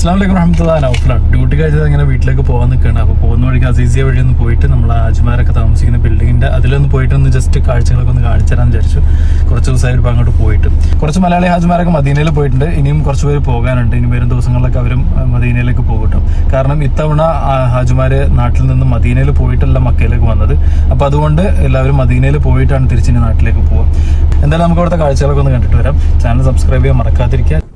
അസ്സാം വലൈക്കും റഹമത്തുള്ള നൗഫലാണ് ഡ്യൂട്ടി കഴിഞ്ഞത് ഇങ്ങനെ വീട്ടിലേക്ക് പോകാൻ നിൽക്കുകയാണ് അപ്പോൾ പോകുന്ന വഴിക്ക് അസീസിയ വഴി ഒന്ന് പോയിട്ട് നമ്മൾ ആജ്മാരൊക്കെ താമസിക്കുന്ന ബിൽഡിങ്ങിന്റെ അതിലൊന്ന് പോയിട്ട് ഒന്ന് ജസ്റ്റ് കാഴ്ചകളൊക്കെ ഒന്ന് കാണിച്ചു തരാമെന്ന് വിചാരിച്ചു. കുറച്ച് ദിവസമായി ഇപ്പോൾ അങ്ങോട്ട് പോയിട്ട്. കുറച്ച് മലയാളി ഹാജ്മാരൊക്കെ മദീനയിൽ പോയിട്ടുണ്ട്. ഇനിയും കുറച്ച് പേര് പോകാനുണ്ട്. ഇനി വരും ദിവസങ്ങളിലൊക്കെ അവരും മദീനയിലേക്ക് പോകും കാരണം ഇത്തവണ ഹാജുമാർ നാട്ടിൽ നിന്ന് മദീനയിൽ പോയിട്ടല്ല മക്കയിലേക്ക് വന്നത്. അപ്പോൾ അതുകൊണ്ട് എല്ലാവരും മദീനയിൽ പോയിട്ടാണ് തിരിച്ചിനി നാട്ടിലേക്ക് പോകുക എന്തായാലും നമുക്ക് അവിടുത്തെ കാഴ്ചകളൊക്കെ ഒന്ന് കണ്ടിട്ട് വരാം. ചാനൽ സബ്സ്ക്രൈബ് ചെയ്യാൻ മറക്കാതിരിക്കുക.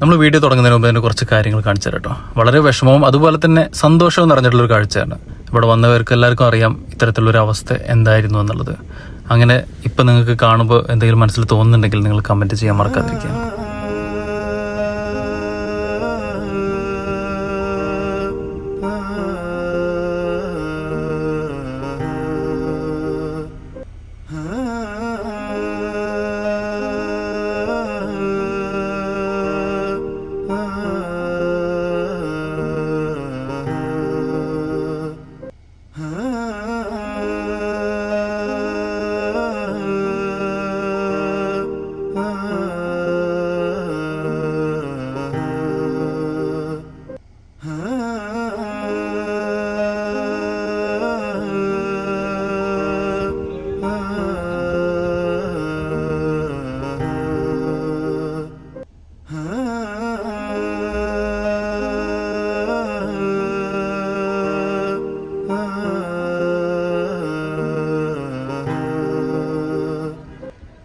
നമ്മൾ വീഡിയോ തുടങ്ങുന്നതിന് മുമ്പ് തന്നെ കുറച്ച് കാര്യങ്ങൾ കാണിച്ചു കേട്ടോ. വളരെ വിഷമവും അതുപോലെ തന്നെ സന്തോഷവും നിറഞ്ഞിട്ടുള്ളൊരു കാഴ്ചയാണ്. ഇവിടെ വന്നവർക്ക് എല്ലാവർക്കും അറിയാം ഇത്തരത്തിലുള്ളൊരു അവസ്ഥ എന്തായിരുന്നു എന്നുള്ളത്. അങ്ങനെ ഇപ്പം നിങ്ങൾക്ക് കാണുമ്പോൾ എന്തെങ്കിലും മനസ്സിൽ തോന്നുന്നുണ്ടെങ്കിൽ നിങ്ങൾ കമന്റ് ചെയ്യാൻ മറക്കാതിരിക്കുക.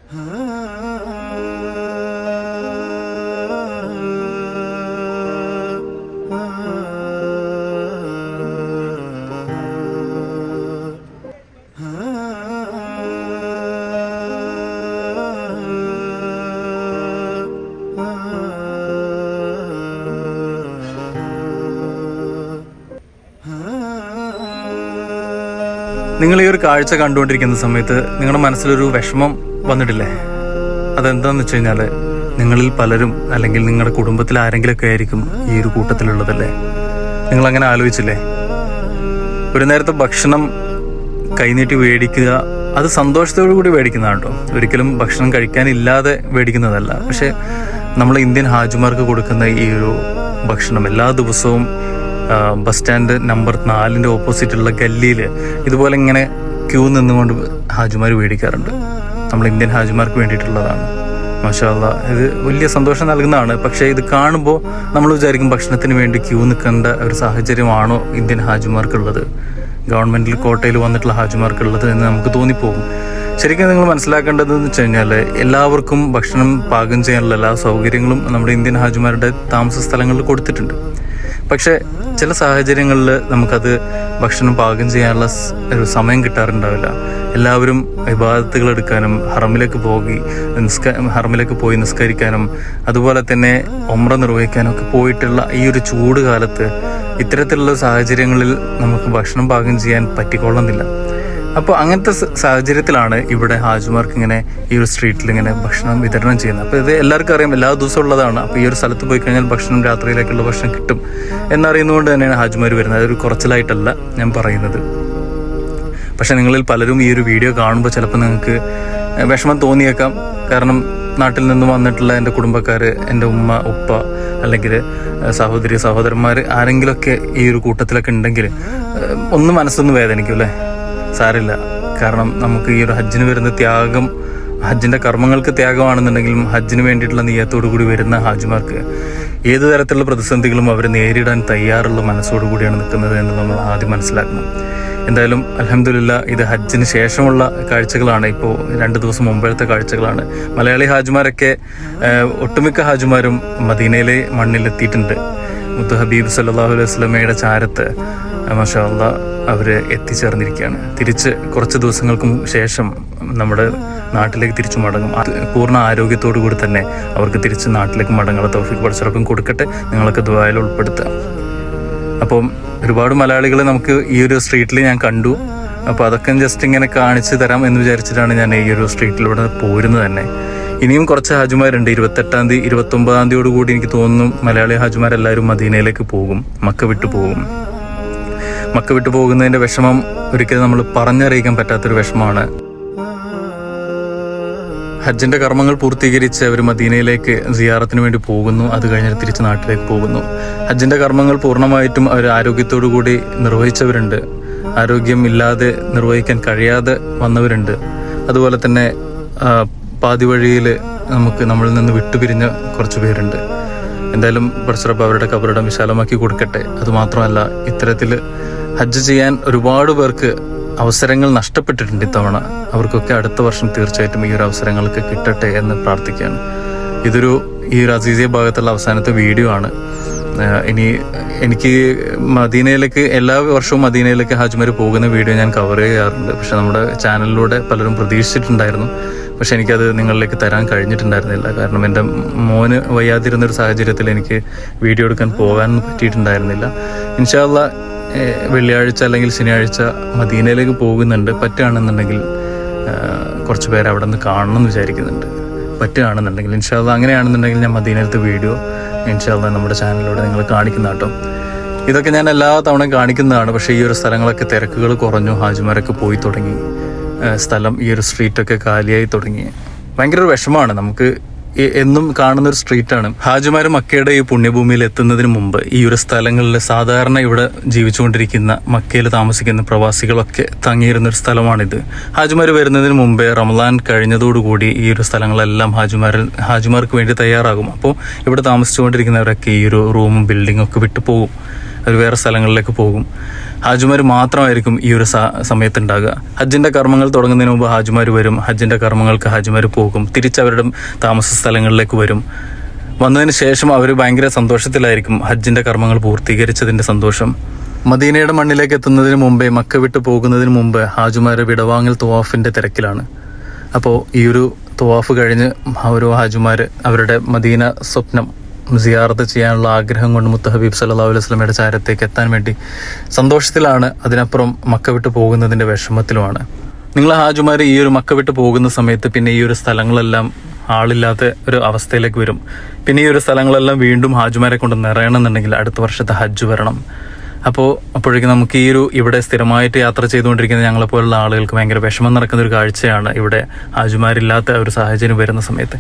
നിങ്ങൾ ഈ ഒരു കാഴ്ച കണ്ടുകൊണ്ടിരിക്കുന്ന സമയത്ത് നിങ്ങളുടെ മനസ്സിലൊരു വിഷമം വന്നിട്ടില്ലേ? അതെന്താന്ന് വെച്ച് കഴിഞ്ഞാൽ നിങ്ങളിൽ പലരും അല്ലെങ്കിൽ നിങ്ങളുടെ കുടുംബത്തിൽ ആരെങ്കിലുമൊക്കെ ആയിരിക്കും ഈ ഒരു കൂട്ടത്തിലുള്ളതല്ലേ? നിങ്ങൾ അങ്ങനെ ആലോചിച്ചില്ലേ? ഒരു നേരത്തെ ഭക്ഷണം കൈനീട്ടി മേടിക്കുക അത് സന്തോഷത്തോടു കൂടി മേടിക്കുന്നതാണ് കേട്ടോ. ഒരിക്കലും ഭക്ഷണം കഴിക്കാനില്ലാതെ മേടിക്കുന്നതല്ല പക്ഷെ നമ്മൾ ഇന്ത്യൻ ഹാജിമാർക്ക് കൊടുക്കുന്ന ഈ ഒരു ഭക്ഷണം എല്ലാ ദിവസവും ബസ് സ്റ്റാൻഡ് നമ്പർ നാലിന്റെ ഓപ്പോസിറ്റുള്ള ഗല്ലിയിൽ ഇതുപോലെ ഇങ്ങനെ ക്യൂ നിന്നുകൊണ്ട് ഹാജിമാർ മേടിക്കാറുണ്ട് നമ്മൾ ഇന്ത്യൻ ഹാജിമാർക്ക് വേണ്ടിയിട്ടുള്ളതാണ്. മാഷാല്ല ഇത് വലിയ സന്തോഷം നൽകുന്നതാണ്. പക്ഷേ ഇത് കാണുമ്പോൾ നമ്മൾ വിചാരിക്കും ഭക്ഷണത്തിന് വേണ്ടി ക്യൂ നിൽക്കേണ്ട ഒരു സാഹചര്യമാണോ ഇന്ത്യൻ ഹാജിമാർക്കുള്ളത്? ഗവൺമെന്റിൽ കോട്ടയിൽ വന്നിട്ടുള്ള ഹാജിമാർക്കുള്ളത് എന്ന് നമുക്ക് തോന്നിപ്പോകും. ശരിക്കും നിങ്ങൾ മനസ്സിലാക്കേണ്ടത് എന്ന് വെച്ച് കഴിഞ്ഞാൽ എല്ലാവർക്കും ഭക്ഷണം പാകം ചെയ്യാനുള്ള എല്ലാ സൗകര്യങ്ങളും നമ്മുടെ ഇന്ത്യൻ ഹാജിമാരുടെ താമസ സ്ഥലങ്ങളിൽ കൊടുത്തിട്ടുണ്ട്. പക്ഷേ ചില സാഹചര്യങ്ങളിൽ നമുക്കത് ഭക്ഷണം പാകം ചെയ്യാനുള്ള ഒരു സമയം കിട്ടാറുണ്ടാവില്ല. എല്ലാവരും വിവാദത്തുകൾ എടുക്കാനും ഹറമിലേക്ക് പോയി നിസ്ക ഹറമിലേക്ക് പോയി നിസ്കരിക്കാനും അതുപോലെ തന്നെ ഒമ്ര നിർവഹിക്കാനും ഒക്കെ പോയിട്ടുള്ള ഈ ഒരു ചൂട് കാലത്ത് ഇത്തരത്തിലുള്ള സാഹചര്യങ്ങളിൽ നമുക്ക് ഭക്ഷണം പാകം ചെയ്യാൻ പറ്റിക്കൊള്ളുന്നില്ല. അപ്പോൾ അങ്ങനത്തെ സാഹചര്യത്തിലാണ് ഇവിടെ ഹാജുമാർക്ക് ഇങ്ങനെ ഈ ഒരു സ്ട്രീറ്റിൽ ഇങ്ങനെ ഭക്ഷണം വിതരണം ചെയ്യുന്നത്. അപ്പോൾ ഇത് എല്ലാവർക്കും അറിയാം എല്ലാ ദിവസവും ഉള്ളതാണ്. അപ്പോൾ ഈ ഒരു സ്ഥലത്ത് പോയി കഴിഞ്ഞാൽ ഭക്ഷണം രാത്രിയിലേക്കുള്ള ഭക്ഷണം കിട്ടും എന്നറിയുന്നതുകൊണ്ട് തന്നെയാണ് ഹാജുമാർ വരുന്നത്. അതൊരു കുറച്ചിലായിട്ടല്ല ഞാൻ പറയുന്നത്. പക്ഷേ നിങ്ങളിൽ പലരും ഈ ഒരു വീഡിയോ കാണുമ്പോൾ ചിലപ്പോൾ നിങ്ങൾക്ക് വിഷമം തോന്നിയേക്കാം. കാരണം നാട്ടിൽ നിന്ന് വന്നിട്ടുള്ള എന്റെ കുടുംബക്കാർ എന്റെ ഉമ്മ ഉപ്പ അല്ലെങ്കിൽ സഹോദരി സഹോദരന്മാർ ആരെങ്കിലുമൊക്കെ ഈ ഒരു കൂട്ടത്തിലൊക്കെ ഉണ്ടെങ്കിൽ ഒന്ന് മനസ്സൊന്ന് വേദനിക്കും അല്ലേ? സാരില്ല. കാരണം നമുക്ക് ഈ ഒരു ഹജ്ജിന് വരുന്ന ത്യാഗം ഹജ്ജിന്റെ കർമ്മങ്ങൾക്ക് ത്യാഗമാണെന്നുണ്ടെങ്കിലും ഹജ്ജിന് വേണ്ടിയിട്ടുള്ള നീയത്തോടു കൂടി വരുന്ന ഹാജിമാർക്ക് ഏത് തരത്തിലുള്ള പ്രതിസന്ധികളും അവർ നേരിടാൻ തയ്യാറുള്ള മനസ്സോടു കൂടിയാണ് നിൽക്കുന്നത് എന്ന് നമ്മൾ ആദ്യം മനസ്സിലാക്കണം. എന്തായാലും അലഹമില്ല ഇത് ഹജ്ജിന് ശേഷമുള്ള കാഴ്ചകളാണ്. ഇപ്പോൾ രണ്ട് ദിവസം മുമ്പഴത്തെ കാഴ്ചകളാണ്. മലയാളി ഹാജിമാരൊക്കെ ഒട്ടുമിക്ക ഹാജിമാരും മദീനയിലെ മണ്ണിലെത്തിയിട്ടുണ്ട്. മുത്തു ഹബീബ് സല്ലാഹു അലൈഹി വസ്ലമയുടെ ചാരത്ത്. മാഷാ അവർ എത്തിച്ചേർന്നിരിക്കുകയാണ്. തിരിച്ച് കുറച്ച് ദിവസങ്ങൾക്കും ശേഷം നമ്മുടെ നാട്ടിലേക്ക് തിരിച്ചു മടങ്ങും. പൂർണ ആരോഗ്യത്തോടു കൂടി തന്നെ അവർക്ക് തിരിച്ച് നാട്ടിലേക്ക് മടങ്ങാൻ തൗഫീഖ് പഠിച്ചിറക്കും കൊടുക്കട്ടെ. നിങ്ങൾക്ക് ദുബായിൽ ഉൾപ്പെടുത്തുക. അപ്പം ഒരുപാട് മലയാളികളെ നമുക്ക് ഈ ഒരു സ്ട്രീറ്റിൽ ഞാൻ കണ്ടു. അപ്പോൾ അതൊക്കെ ജസ്റ്റ് ഇങ്ങനെ കാണിച്ചു തരാം എന്ന് വിചാരിച്ചിട്ടാണ് ഞാൻ ഈ ഒരു സ്ട്രീറ്റിലൂടെ പോരുന്നത് തന്നെ. ഇനിയും കുറച്ച് ഹാജുമാരുണ്ട്. ഇരുപത്തെട്ടാം തീയതി ഇരുപത്തി ഒമ്പതാം തീയതിയോട് കൂടി എനിക്ക് തോന്നുന്നു മലയാളി ഹാജുമാരെല്ലാവരും മദീനയിലേക്ക് പോകും. മക്ക വിട്ടു പോകും. മക്ക വിട്ടു പോകുന്നതിന്റെ വിഷമം ഒരിക്കലും നമ്മൾ പറഞ്ഞറിയിക്കാൻ പറ്റാത്തൊരു വിഷമമാണ്. ഹജ്ജിന്റെ കർമ്മങ്ങൾ പൂർത്തീകരിച്ച് അവർ മദീനയിലേക്ക് സിയാറത്തിന് വേണ്ടി പോകുന്നു. അത് കഴിഞ്ഞിട്ട് തിരിച്ച് നാട്ടിലേക്ക് പോകുന്നു. ഹജ്ജിന്റെ കർമ്മങ്ങൾ പൂർണമായിട്ടും അവർ ആരോഗ്യത്തോടു കൂടി നിർവഹിച്ചവരുണ്ട്. ആരോഗ്യം ഇല്ലാതെ നിർവഹിക്കാൻ കഴിയാതെ വന്നവരുണ്ട്. അതുപോലെ തന്നെ പാതി വഴിയിൽ നമുക്ക് നമ്മളിൽ നിന്ന് വിട്ടുപിരിഞ്ഞ കുറച്ച് പേരുണ്ട്. എന്തായാലും പരസ്പരം അവരുടെ കബറിടം വിശാലമാക്കി കൊടുക്കട്ടെ. അതുമാത്രമല്ല ഇത്തരത്തിൽ ഹജ്ജ് ചെയ്യാൻ ഒരുപാട് പേർക്ക് അവസരങ്ങൾ നഷ്ടപ്പെട്ടിട്ടുണ്ട് ഇത്തവണ. അവർക്കൊക്കെ അടുത്ത വർഷം തീർച്ചയായിട്ടും ഈ ഒരു അവസരങ്ങളൊക്കെ കിട്ടട്ടെ എന്ന് പ്രാർത്ഥിക്കുകയാണ്. ഇതൊരു ഈ ഒരു അസീസിയ ഭാഗത്തുള്ള അവസാനത്തെ വീഡിയോ ആണ്. ഇനി എനിക്ക് മദീനയിലേക്ക് എല്ലാ വർഷവും മദീനയിലേക്ക് ഹാജ്മര് പോകുന്ന വീഡിയോ ഞാൻ കവർ ചെയ്യാറുണ്ട്. പക്ഷെ നമ്മുടെ ചാനലിലൂടെ പലരും പ്രതീക്ഷിച്ചിട്ടുണ്ടായിരുന്നു. പക്ഷെ എനിക്കത് നിങ്ങളിലേക്ക് തരാൻ കഴിഞ്ഞിട്ടുണ്ടായിരുന്നില്ല. കാരണം എന്റെ മോന് വയ്യാതിരുന്നൊരു സാഹചര്യത്തിൽ എനിക്ക് വീഡിയോ എടുക്കാൻ പോകാൻ പറ്റിയിട്ടുണ്ടായിരുന്നില്ല. ഇൻഷാല്ല വെള്ളിയാഴ്ച അല്ലെങ്കിൽ ശനിയാഴ്ച മദീനയിലേക്ക് പോകുന്നുണ്ട്. പറ്റുകയാണെന്നുണ്ടെങ്കിൽ കുറച്ച് പേര് അവിടെ നിന്ന് കാണണം എന്ന് വിചാരിക്കുന്നുണ്ട്. പറ്റുകയാണെന്നുണ്ടെങ്കിൽ ഇൻഷാല്ല അങ്ങനെയാണെന്നുണ്ടെങ്കിൽ ഞാൻ മദീനത്തെ വീഡിയോ ഇൻഷാല്ല നമ്മുടെ ചാനലിലൂടെ നിങ്ങൾ കാണിക്കുന്ന കേട്ടോ. ഇതൊക്കെ ഞാൻ എല്ലാ തവണയും കാണിക്കുന്നതാണ്. പക്ഷേ ഈ ഒരു സ്ഥലങ്ങളൊക്കെ തിരക്കുകൾ കുറഞ്ഞു. ഹാജിമാരൊക്കെ പോയി തുടങ്ങി. സ്ഥലം ഈ ഒരു സ്ട്രീറ്റൊക്കെ കാലിയായി തുടങ്ങി. ഭയങ്കര ഒരു വിഷമമാണ്. നമുക്ക് എന്നും കാണുന്ന ഒരു സ്ട്രീറ്റാണ് ഹാജിമാർ മക്കയുടെ ഈ പുണ്യഭൂമിയിൽ എത്തുന്നതിന് മുമ്പ് ഈ ഒരു സ്ഥലങ്ങളിൽ സാധാരണ ഇവിടെ ജീവിച്ചുകൊണ്ടിരിക്കുന്ന മക്കയിൽ താമസിക്കുന്ന പ്രവാസികളൊക്കെ തങ്ങിയിരുന്ന ഒരു സ്ഥലമാണിത്. ഹാജിമാർ വരുന്നതിന് മുമ്പേ റമദാൻ കഴിഞ്ഞതോടുകൂടി ഈ ഒരു സ്ഥലങ്ങളെല്ലാം ഹാജിമാരിൽ ഹാജിമാർക്ക് വേണ്ടി തയ്യാറാകും. അപ്പോൾ ഇവിടെ താമസിച്ചുകൊണ്ടിരിക്കുന്നവരൊക്കെ ഈ ഒരു റൂമും ബിൽഡിങ്ങും ഒക്കെ വിട്ടു പോകും അവർ വേറെ സ്ഥലങ്ങളിലേക്ക് പോകും. ഹാജുമാർ മാത്രമായിരിക്കും ഈ ഒരു സമയത്ത് ഉണ്ടാകുക ഹജ്ജിന്റെ കർമ്മങ്ങൾ തുടങ്ങുന്നതിന് മുമ്പ് ഹാജുമാർ വരും. ഹജ്ജിന്റെ കർമ്മങ്ങൾക്ക് ഹാജുമാർ പോകും. തിരിച്ചവരുടെ താമസ സ്ഥലങ്ങളിലേക്ക് വരും. വന്നതിന് ശേഷം അവർ ഭയങ്കര സന്തോഷത്തിലായിരിക്കും ഹജ്ജിന്റെ കർമ്മങ്ങൾ പൂർത്തീകരിച്ചതിന്റെ സന്തോഷം. മദീനയുടെ മണ്ണിലേക്ക് എത്തുന്നതിന് മുമ്പേ മക്ക വിട്ടു പോകുന്നതിന് മുമ്പ് ഹാജുമാർ വിടവാങ്ങൽ തുവാഫിന്റെ തിരക്കിലാണ്. അപ്പോൾ ഈ ഒരു തുവാഫ് കഴിഞ്ഞ് ഓരോ ഹാജുമാർ അവരുടെ മദീന സ്വപ്നം സിയാറത്ത് ചെയ്യാനുള്ള ആഗ്രഹം കൊണ്ട് മുത്തഹബീബ് സല്ലാ വസ്ലമയുടെ സ്വലമയുടെ ചാരത്തേക്ക് എത്താൻ വേണ്ടി സന്തോഷത്തിലാണ്. അതിനപ്പുറം മക്ക വിട്ട് പോകുന്നതിന്റെ വിഷമത്തിലുമാണ്. നിങ്ങൾ ഹാജുമാർ ഈ ഒരു മക്ക വിട്ട് പോകുന്ന സമയത്ത് പിന്നെ ഈ ഒരു സ്ഥലങ്ങളെല്ലാം ആളില്ലാത്ത ഒരു അവസ്ഥയിലേക്ക് വരും. പിന്നെ ഈ ഒരു സ്ഥലങ്ങളെല്ലാം വീണ്ടും ഹാജുമാരെ കൊണ്ട് നിറയണമെന്നുണ്ടെങ്കിൽ അടുത്ത വർഷത്തെ ഹജ്ജ് വരണം. അപ്പോൾ അപ്പോഴേക്കും നമുക്ക് ഈ ഒരു ഇവിടെ സ്ഥിരമായിട്ട് യാത്ര ചെയ്തുകൊണ്ടിരിക്കുന്ന ഞങ്ങളെപ്പോലുള്ള ആളുകൾക്ക് ഭയങ്കര വിഷമം നടക്കുന്ന ഒരു കാഴ്ചയാണ് ഇവിടെ ഹാജുമാരില്ലാത്ത ഒരു സാഹചര്യം വരുന്ന സമയത്ത്.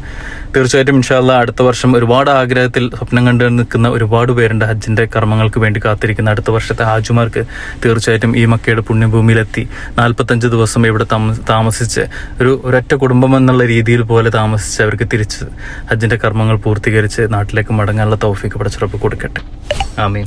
തീർച്ചയായിട്ടും ഇൻഷാല്ല അടുത്ത വർഷം ഒരുപാട് ആഗ്രഹത്തിൽ സ്വപ്നം കണ്ടു നിൽക്കുന്ന ഒരുപാട് പേരുണ്ട് ഹജ്ജിന്റെ കർമ്മങ്ങൾക്ക് വേണ്ടി കാത്തിരിക്കുന്ന അടുത്ത വർഷത്തെ ഹാജുമാർക്ക് തീർച്ചയായിട്ടും ഈ മക്കയുടെ പുണ്യഭൂമിയിലെത്തി. നാൽപ്പത്തഞ്ച് ദിവസം ഇവിടെ താമ- താമസിച്ച് ഒരു ഒരൊറ്റ കുടുംബം എന്നുള്ള രീതിയിൽ പോലെ താമസിച്ച് അവർക്ക് തിരിച്ച് ഹജ്ജിന്റെ കർമ്മങ്ങൾ പൂർത്തീകരിച്ച് നാട്ടിലേക്ക് മടങ്ങാനുള്ള തൗഫീക്ക് പടച്ചുറപ്പ് കൊടുക്കട്ടെ. ആമീൻ.